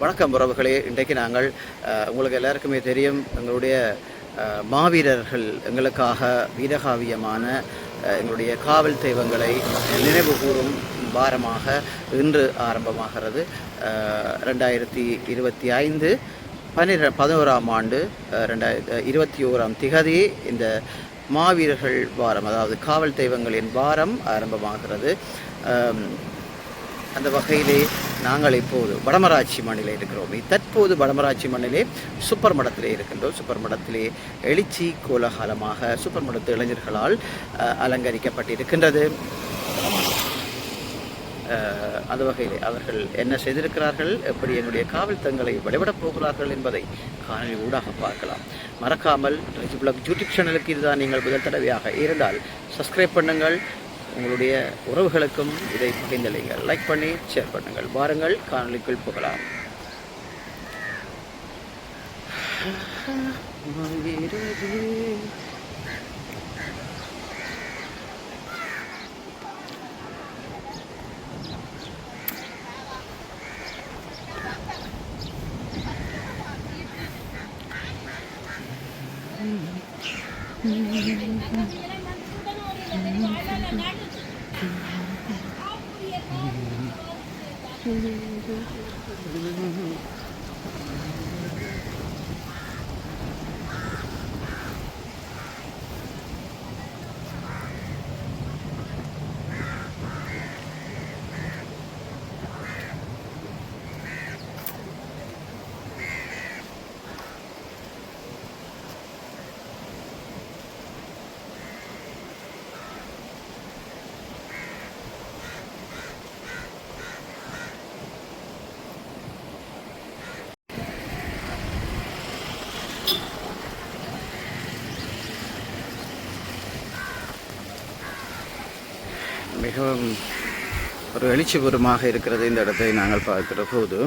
வணக்கம் உறவுகளே. இன்றைக்கு நாங்கள் உங்களுக்கு எல்லாருக்குமே தெரியும் எங்களுடைய மாவீரர்கள் எங்களுக்காக வீரகாவியமான எங்களுடைய காவல் தெய்வங்களை நினைவு கூறும் வாரமாக இன்று ஆரம்பமாகிறது. ரெண்டாயிரத்தி இருபத்தி ஐந்து பன்னிர பதினோராம் ஆண்டு ரெண்டாயிரத்தி இருபத்தி ஓராம் திகதி இந்த மாவீரர்கள் வாரம் அதாவது காவல் தெய்வங்களின் வாரம் ஆரம்பமாகிறது. அந்த வகையிலே நாங்கள் இப்போது வடமராட்சி மண்ணிலே இருக்கிறோம். தற்போது வடமராட்சி மண்ணிலே சூப்பர் மடத்திலே இருக்கின்றோம். சூப்பர் மடத்திலே எழுச்சி கோலகாலமாக சூப்பர் மடத்து இளைஞர்களால் அலங்கரிக்கப்பட்டிருக்கின்றது. அந்த வகையிலே அவர்கள் என்ன செய்திருக்கிறார்கள்? எப்படி என்னுடைய காவல் தங்களை வழிபடப் போகிறார்கள் என்பதை காணொலி ஊடாக பார்க்கலாம். மறக்காமல் ரிஜிபுலக் யூடியூப் சேனலுக்கு இதுதான் நீங்கள் முதல் தடவையாக இருந்தால் சப்ஸ்கிரைப் பண்ணுங்கள். உங்களுடைய உறவுகளுக்கும் இதை பகிர்ந்தளிங்கள் லைக் பண்ணி ஷேர் பண்ணுங்கள். வாருங்கள் காணொலிக்குள் போகலாம். மிகவும் ஒரு எழுச்சிபூர்வமாக இருக்கிறது இந்த இடத்தை நாங்கள் பார்க்கிற போது.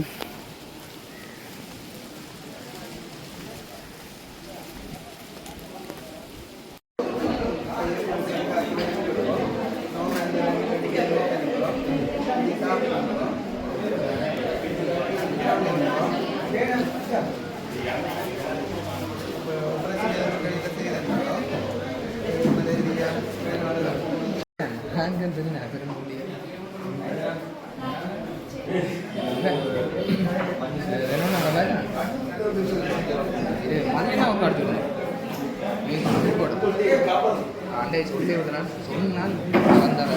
ஹேண்ட்கன் சொல்லி நிறைய பேர் மதுரைனா அவங்க அடுத்துருந்தேன் அந்த பிள்ளை விடுறான் சொன்னால் வந்தார்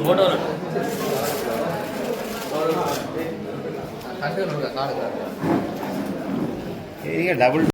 photo டபுள்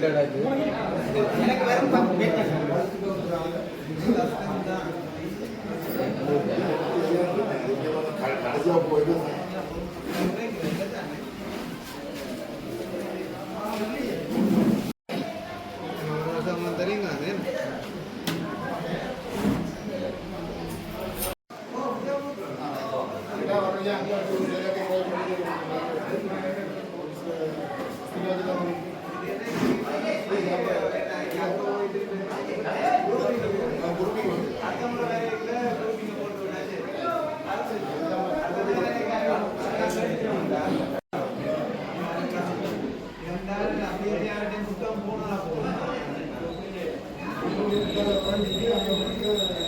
Gracias. Amen.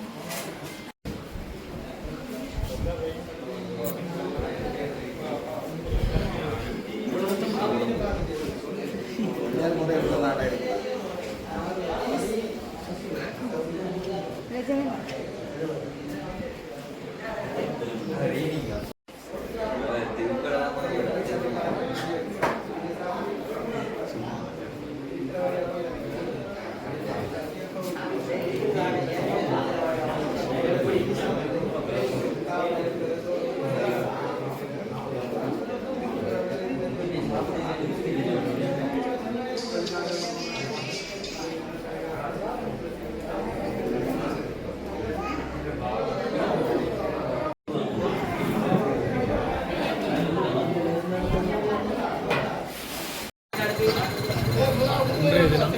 இன்றைய தினம்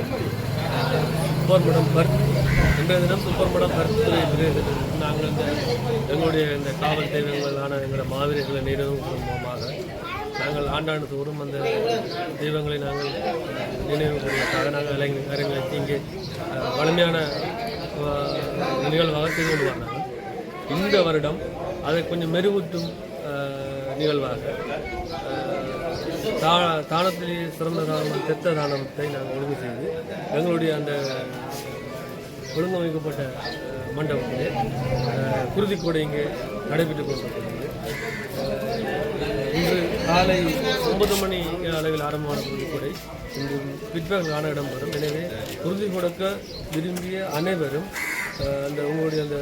சூப்பர் மடம் பர்த் இன்றைய தினம் சூப்பர் மடம் பர்த்டே இன்றைய தினம் நாங்கள் இந்த எங்களுடைய இந்த காவல் தெய்வங்களான எங்களோட மாவீரர்களை நினைவு மூலமாக. நாங்கள் ஆண்டாண்டு தோறும் அந்த தெய்வங்களை நாங்கள் நினைவு கூறுவதற்காக நாங்கள் இளைஞர் அரங்களுக்கு இங்கே வலிமையான நிகழ்வாக செய்து கொண்டு வந்தாங்க இந்த வருடம் அதை கொஞ்சம் மெருகூட்டும் நிகழ்வாக தா தானத்திலே சிறந்த தானம் செத்த தானத்தை நாங்கள் ஒழுங்கு செய்து எங்களுடைய அந்த ஒழுங்கமைக்கப்பட்ட மண்டபத்தில் மண்டபத்திலே அஹ், இங்கே நடைபெற்றுக் கொண்டிருக்கிறது. இன்று காலை ஒன்பது மணி அளவில் ஆரம்பமான குருதிக்கூடை இன்று பிற்பகல் காண இடம்பெறும். எனவே குருதி கொடுக்க விரும்பிய அனைவரும் அந்த உங்களுடைய அந்த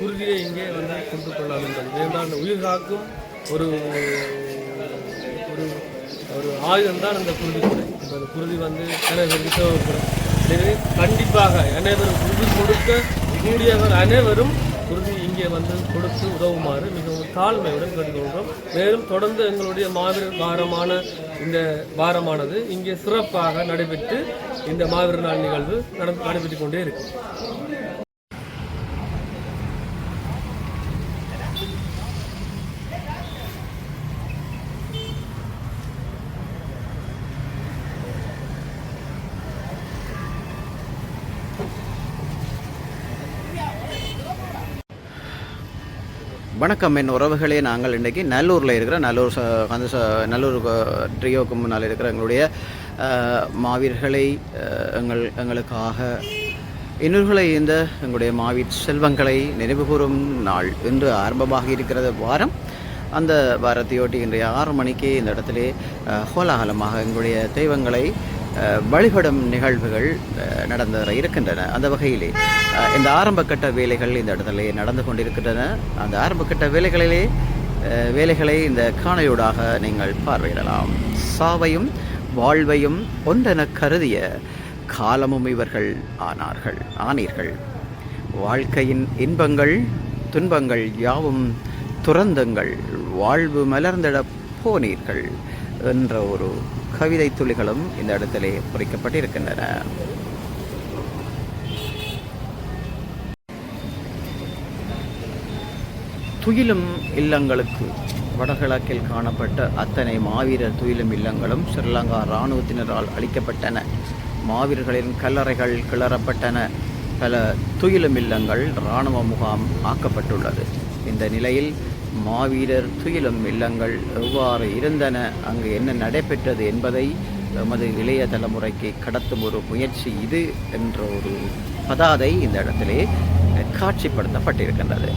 குருதியை இங்கே வந்து கொண்டு கொள்ளலாம் என்பது. ஏனென்றால் அந்த உயிர் காக்கும் ஒரு ஒரு ஒரு ஆயுதம் தான் அந்த குருதி கொடை அந்த குருதி வந்து அனைவருக்கு தேவைப்படும். எனவே கண்டிப்பாக அனைவரும் உறுதி கொடுக்க கூடியவர் அனைவரும் இங்கே வந்து கொடுத்து உதவுமாறு மிகவும் தாழ்மையுடன் கேட்டுக்கொள்கிறோம். மேலும் தொடர்ந்து எங்களுடைய மாவீரர் வாரமான இந்த வாரமானது இங்கே சிறப்பாக நடைபெற்று இந்த மாவீரர் நாள் நிகழ்வு நடந்து நடைபெற்று கொண்டே இருக்கும். வணக்கம் என் உறவுகளே. நாங்கள் இன்றைக்கி நல்லூரில் இருக்கிற நல்லூர் அந்த நல்லூர் ட்ரியோக்கு முன்னால் இருக்கிற எங்களுடைய மாவீர்களை எங்கள் எங்களுக்காக இன்னொருகளை இந்த எங்களுடைய மாவீர் செல்வங்களை நினைவுகூறும் நாள் இன்று ஆரம்பமாக இருக்கிறது. வாரம் அந்த வாரத்தையொட்டி இன்றைய ஆறு மணிக்கு இந்த இடத்துல கோலாகலமாக எங்களுடைய தெய்வங்களை வழிபடும் நிகழ்வுகள் அஹ், நடந்து வர இருக்கின்றன. அந்த வகையிலே இந்த ஆரம்பக்கட்ட வேலைகள் இந்த இடத்துல நடந்து கொண்டிருக்கின்றன. அந்த ஆரம்பக்கட்ட வேலைகளிலே வேலைகளை இந்த காணொலியூடாக நீங்கள் பார்வையிடலாம். சாவையும் வாழ்வையும் ஒன்றென கருதிய காலமும் இவர்கள் ஆனார்கள் ஆனீர்கள். வாழ்க்கையின் இன்பங்கள் துன்பங்கள் யாவும் துறந்தங்கள். வாழ்வு மலர்ந்திட போனீர்கள். என்ற ஒரு கவிதை துளிகளும் இந்த இடத்திலே பொறிக்கப்பட்டிருக்கின்றன. துயிலும் இல்லங்களுக்கு வடகிழக்கில் காணப்பட்ட அத்தனை மாவீரர் துயிலும் இல்லங்களும் ஸ்ரீலங்கா இராணுவத்தினரால் அழிக்கப்பட்டன. மாவீரர்களின் கல்லறைகள் கிளறப்பட்டன. பல துயிலும் இல்லங்கள் இராணுவ முகாம் ஆக்கப்பட்டுள்ளது. இந்த நிலையில் மாவீரர் துயிலும் இல்லங்கள் எவ்வாறு இருந்தன? அங்கு என்ன நடைபெற்றது என்பதை எமது இளைய தலைமுறைக்கு கடத்தும் ஒரு முயற்சி இது என்ற ஒரு பதாதை இந்த இடத்திலே காட்சிப்படுத்தப்பட்டிருக்கின்றது.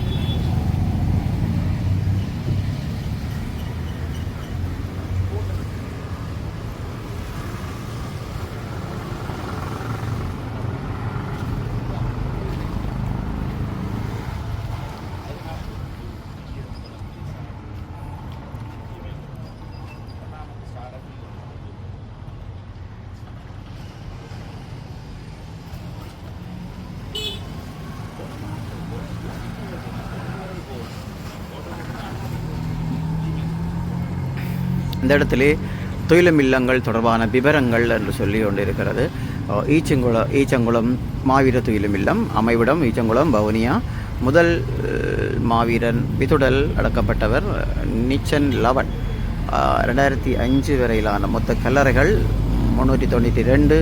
இந்த இடத்திலே துயிலும் இல்லங்கள் தொடர்பான விவரங்கள் என்று சொல்லி கொண்டிருக்கிறது ஈச்சங்குள ஈச்சங்குளம் மாவீர துயிலும் இல்லம் அமைவிடம் ஈச்சங்குளம் வவுனியா முதல் மாவீரன் விதுடல் அடக்கப்பட்டவர் நிச்சன் லவன். ரெண்டாயிரத்தி அஞ்சு வரையிலான மொத்த கல்லறைகள் முந்நூற்றி தொண்ணூற்றி ரெண்டு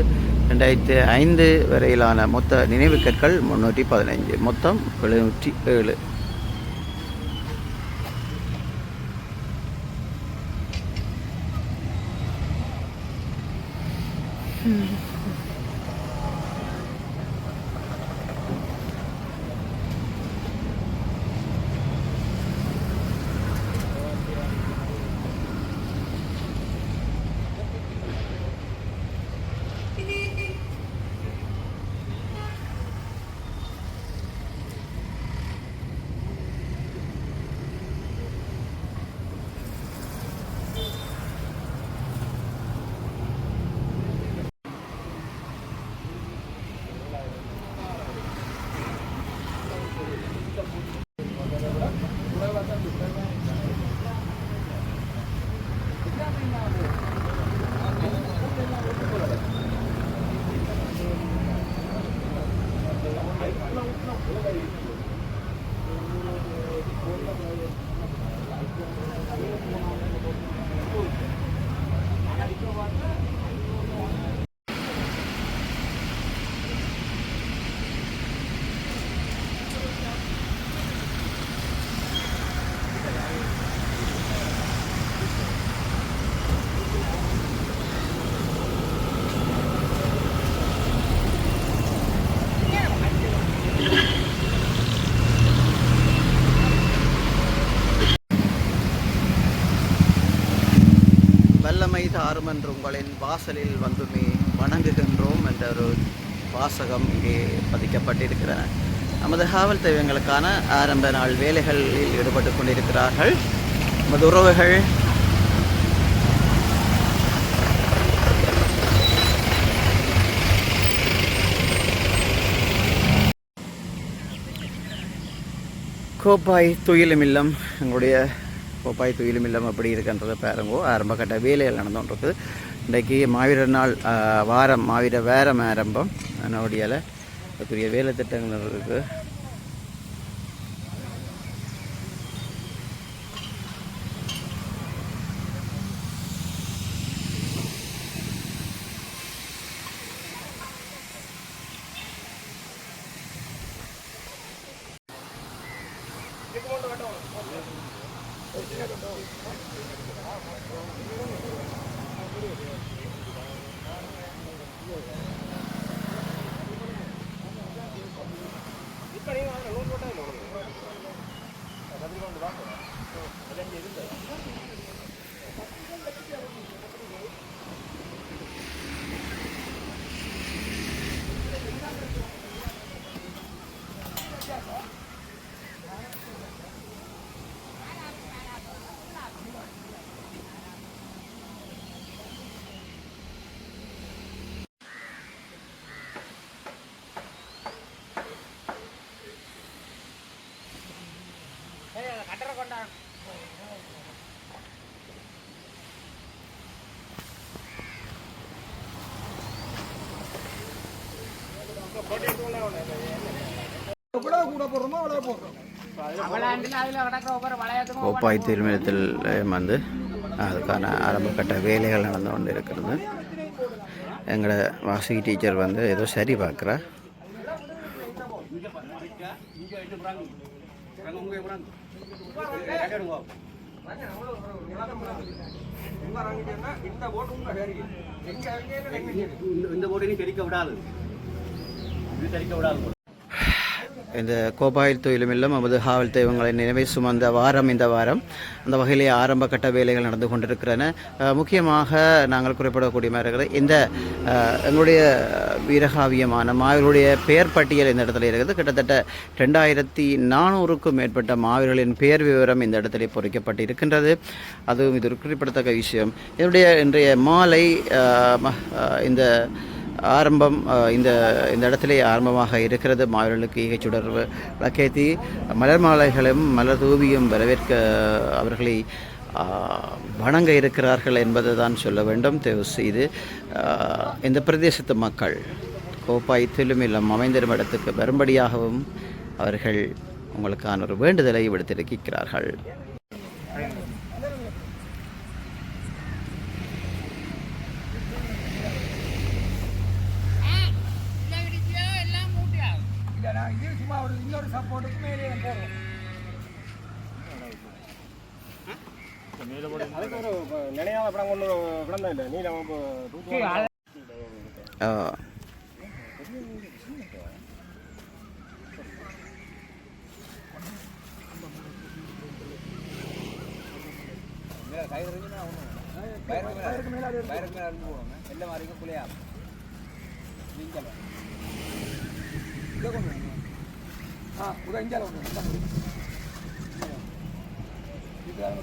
ரெண்டாயிரத்தி ஐந்து வரையிலான மொத்த நினைவு கற்கள் முந்நூற்றி பதினைஞ்சு மொத்தம் எழுநூற்றி ஏழு. 嗯。தாரும் என்று உங்களின் வாசலில் வந்துமே வணங்குகின்றோம் என்ற ஒரு வாசகம் இங்கே பதிக்கப்பட்டிருக்கிறன நமது காவல் தெய்வங்களுக்கான ஆரம்ப நாள் வேலைகளில் ஈடுபட்டு கொண்டிருக்கிறார்கள். நமது உறவுகள் கோப்பாய் துயிலும் இல்லம் எங்களுடைய கோப்பாய் துயிலும் இல்லாமல் எப்படி இருக்குன்றதை பாருங்கோ. ஆரம்ப கட்ட வேலைகள் நடந்துகிட்டு இன்றைக்கு மாவீரர் நாள் வாரம் மாவீர வேரம் ஆரம்பம். அதனுடைய அதுக்குரிய வேலை திட்டங்கள் இருக்குது கதிர்கொண்டு தான் அதான் இருந்தது கோப்பாய் திருமணத்தில் வந்து அதுக்கான ஆரம்ப கட்ட வேலைகள் நடந்து கொண்டு இருக்கிறது எங்களோட வாசுகி டீச்சர் வந்து ஏதோ சரி பார்க்குறா. இந்த போட்டியும் தெரிக்க விடாது. இது தெரிக்க விடாது இந்த கோபாயில் தொழிலுமில்லும் அமது நமது தெய்வங்களை நினைவை சுமந்த வாரம் இந்த வாரம். அந்த வகையிலே ஆரம்ப கட்ட வேலைகள் நடந்து கொண்டிருக்கிறன முக்கியமாக நாங்கள் குறிப்பிடக்கூடிய மாதிரி இருக்கிறது இந்த எங்களுடைய வீரகாவியமான மாவீரர்களுடைய பெயர் பட்டியல் இந்த இடத்துல இருக்குது. கிட்டத்தட்ட ரெண்டாயிரத்தி நானூறுக்கும் மேற்பட்ட மாவீரர்களின் பெயர் விவரம் இந்த இடத்துல பொறிக்கப்பட்டு இருக்கின்றது அதுவும் இது குறிப்பிடத்தக்க விஷயம். என்னுடைய இன்றைய மாலை இந்த ஆரம்பம் இந்த இந்த இடத்திலே ஆரம்பமாக இருக்கிறது. மாவீரர்களுக்கு ஈகைச் சுடர்வு விளக்கேற்றி மலர் மாலைகளும் மலர் தூவியும் வரவேற்க அவர்களை வணங்க இருக்கிறார்கள் என்பதை தான் சொல்ல வேண்டும். தேர்வு செய்து இந்த பிரதேசத்து மக்கள் கோப்பாய் இல்லம் அமைந்திரும் இடத்துக்கு வரும்படியாகவும் அவர்கள் உங்களுக்கான ஒரு வேண்டுதலை விடுத்திருக்கிறார்கள். வயருக்கு மேலே வயருக்கு மேலே இருந்து போவாங்க வெள்ளம் வரைக்கும் குளியா நீங்கள் இதை கொண்டு வாங்க. ஆ உதா இஞ்சால கொண்டு வாங்க. இதுதான்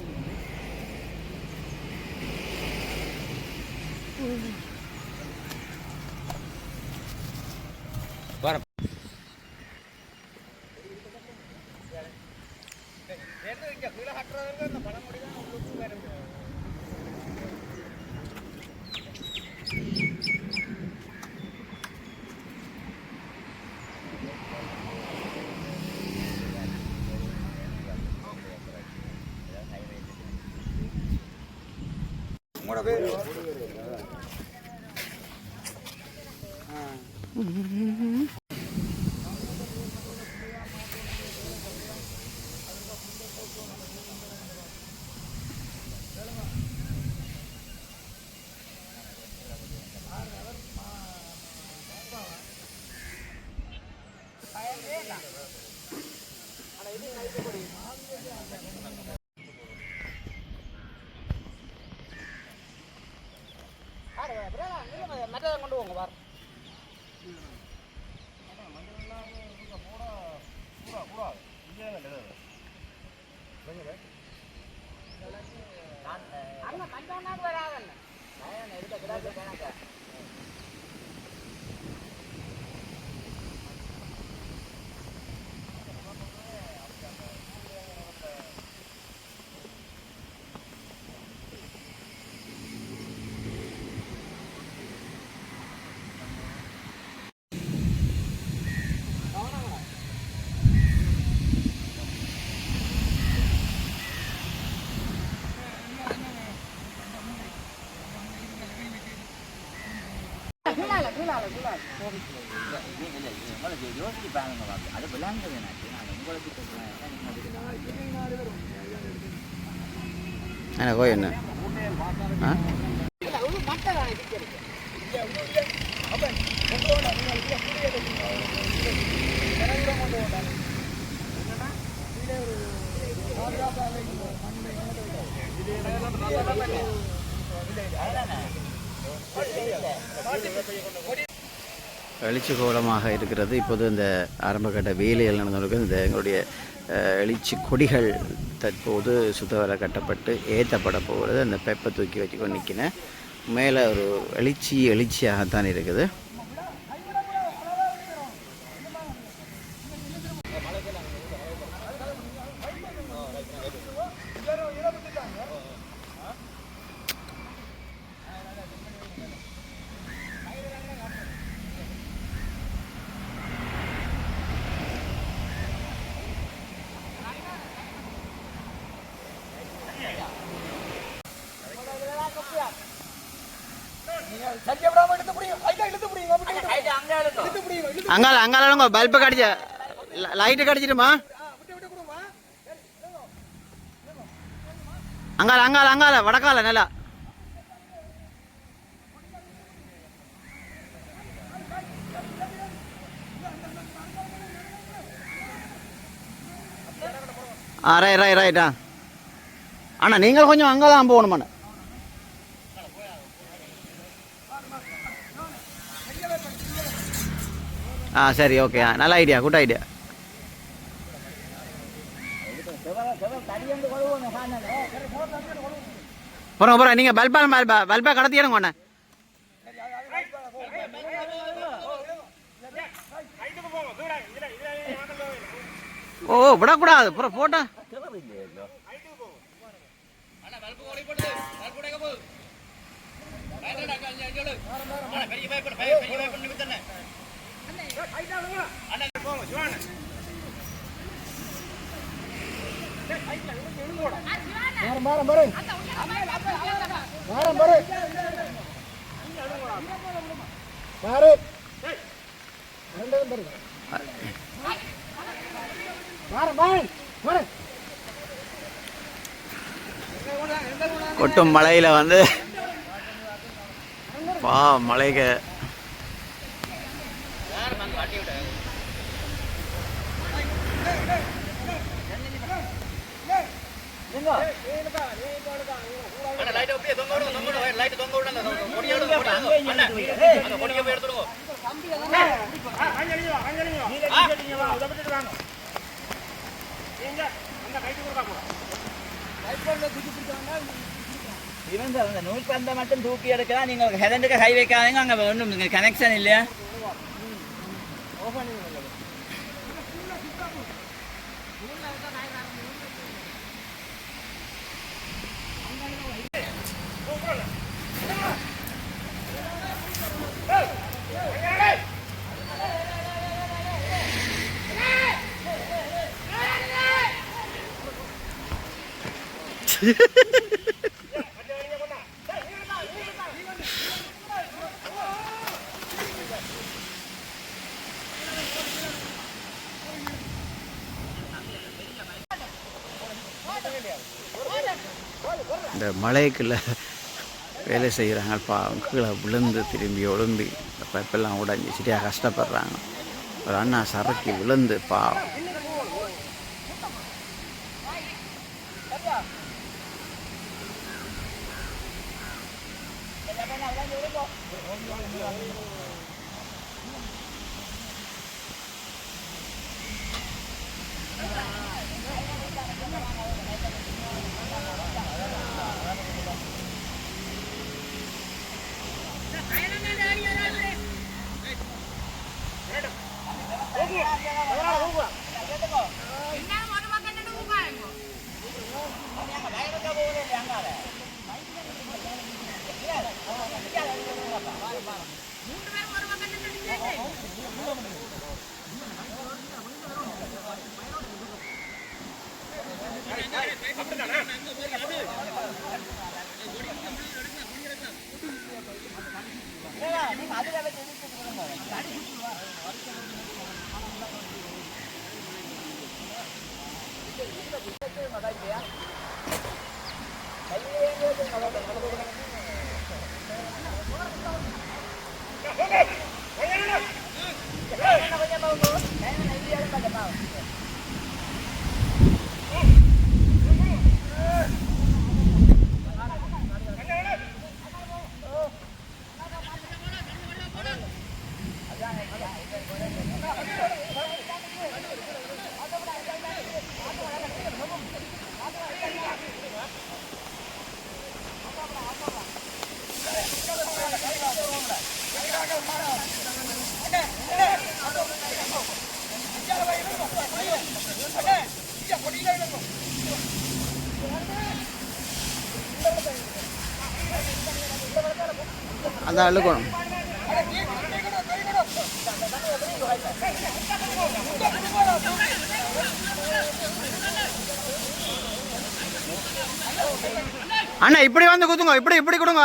யோசிச்சு பாருங்க பாப்பா. அது விளங்குது எனக்கு நான் உங்களுக்கு சொல்றேன் என்ன எழுச்சி கோலமாக இருக்கிறது. இப்போது இந்த ஆரம்பகட்ட வேலைகள் நடந்திருக்கு இந்த எங்களுடைய எழுச்சி கொடிகள் தற்போது சுத்தவர கட்டப்பட்டு ஏற்றப்பட போகிறது. அந்த பெப்பை தூக்கி வச்சுக்கொண்டு நிற்கினேன் மேலே ஒரு எழுச்சி எழுச்சியாகத்தான் இருக்குது. அங்கால பல்பு கடிச்ச. லைட்டு கடிச்சிட்டுமா? அங்கால அங்கால அங்கால வடக்கால நல்லா. ஆ ரைட் ரைட் ரைட்டா அண்ணா நீங்கள் கொஞ்சம் அங்கே தான் போகணுமாண்ணா. ஆ சரி ஓகே ஆ நல்ல ஐடியா குட் ஐடியா போகிறோம் போகிறோம் நீங்கள் பல்பால் பல்பா பல்பா கடத்தி எடுங்க ஒன்று ஓ விடக்கூடாது. அப்புறம் போட்டா. கொட்டும் மலையில் வந்து வா மலைக்கு இவன் அந்த நூல் பந்தை மட்டும் தூக்கி எடுக்கலாம் நீங்கள் ஹெலண்டுக்கு கை வைக்காதீங்க அங்கே ஒன்றும் கனெக்ஷன் இல்லையா இந்த மலைக்குள்ள வேலை செய்கிறாங்க. பாவம் கீழே விழுந்து திரும்பி ஒழும்பி. இந்த பைப்பெல்லாம் உடஞ்சி சரியாக கஷ்டப்படுறாங்க. ஒரு அண்ணா சரக்கு விழுந்து பாவம். Hey, hey, hey. அந்த அழுக்கணும் அண்ணா இப்படி வந்து குத்துங்க இப்படி இப்படி கொடுங்க.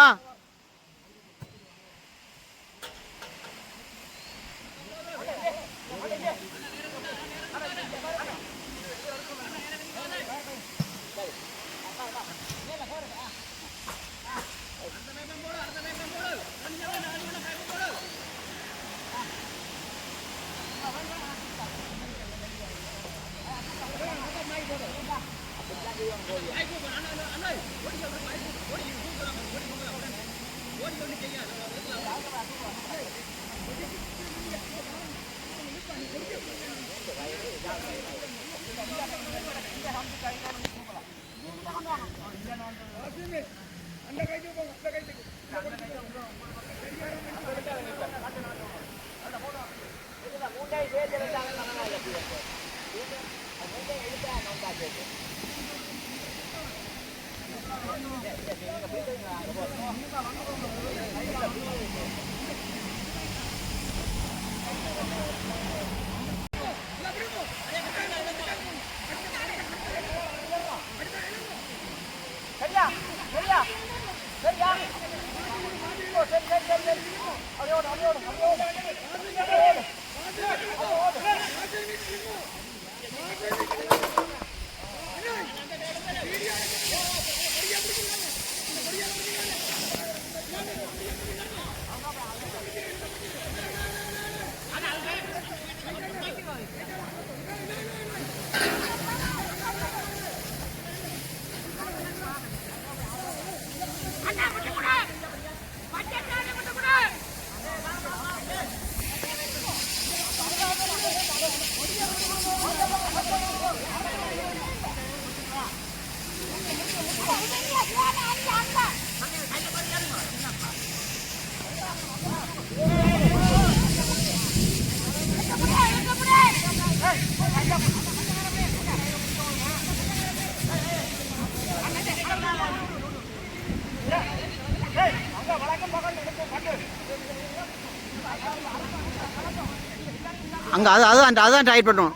அங்கே அது அதுதான் அதுதான் டைப் பண்ணணும்.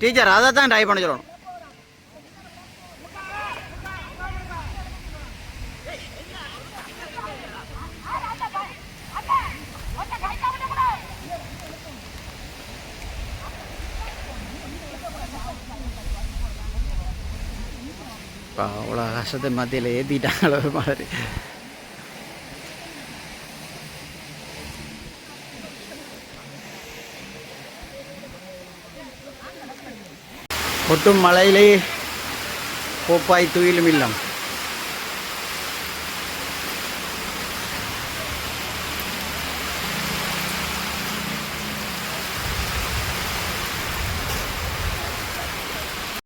டீச்சர் அதை தான் டைப் பண்ண சொல்லணும். இப்போ அவ்வளோ கஷ்டத்தை மத்தியில் ஏற்றிட்டாங்களோ மாதிரி கொட்டும் மலையிலே கோப்பாய் துயிலும் இல்லம்.